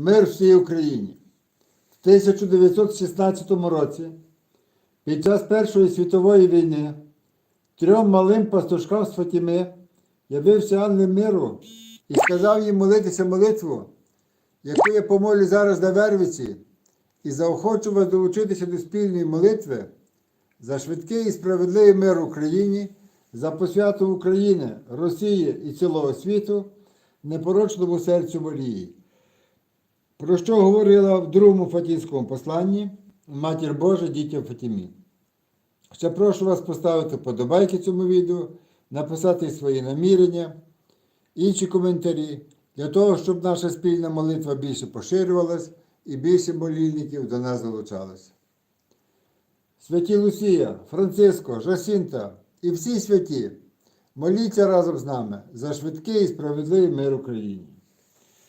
Мир всій Україні. В 1916 році, під час Першої світової війни, трьом малим пастушкам з Фатіми явився ангел миру і сказав їм молитися молитву, яку я помолю зараз на Вервиці, і заохочу вас долучитися до спільної молитви за швидкий і справедливий мир Україні, за посвяту України, Росії і цілого світу, непорочному серцю Марії. Про що говорила в другому Фатінському посланні Матір Божа дітям Фатімі. Ще прошу вас поставити вподобайки цьому відео, написати свої намірення, інші коментарі, для того, щоб наша спільна молитва більше поширювалась і більше молільників до нас долучалося. Святі Лусія, Франциско, Жасінта і всі святі, моліться разом з нами за швидкий і справедливий мир Україні.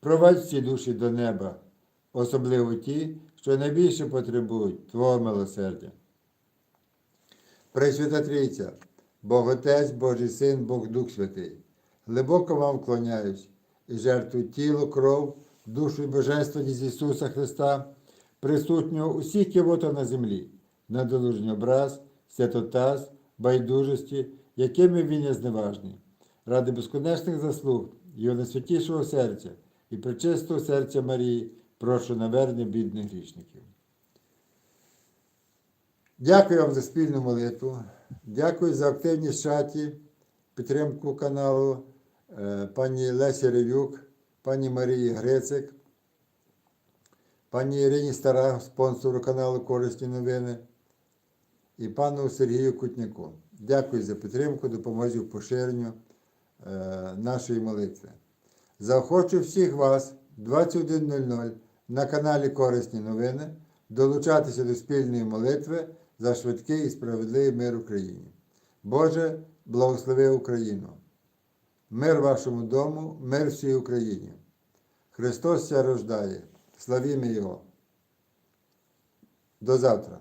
провадь всі душі до неба, особливо ті, що найбільше потребують Твого милосердя. Пресвята Трійця, Бог Отець, Божий Син, Бог Дух Святий, глибоко вам вклоняюсь і жертвую тіло, кров, душу і божественність Ісуса Христа, присутнього усіх кивотах на землі, на долужній образ, святотаз, байдужості, якими він є зневажний, ради безконечних заслуг Його найсвятішого серця і пречистого серця Марії, прошу навернення бідних грішників. Дякую вам за спільну молитву. Дякую за активність чаті, підтримку каналу е, пані Лесі Ревюк, пані Марії Грицик, пані Ірині Стара, спонсору каналу Корисні новини, і пану Сергію Кутняку. Дякую за підтримку, допомозі в поширенню е, нашої молитви. Заохочу всіх вас 21.00 на каналі Корисні новини долучатися до спільної молитви за швидкий і справедливий мир Україні. Боже, благослови Україну! Мир вашому дому, мир всій Україні. Христос ся рождає. Славімо Його. До завтра.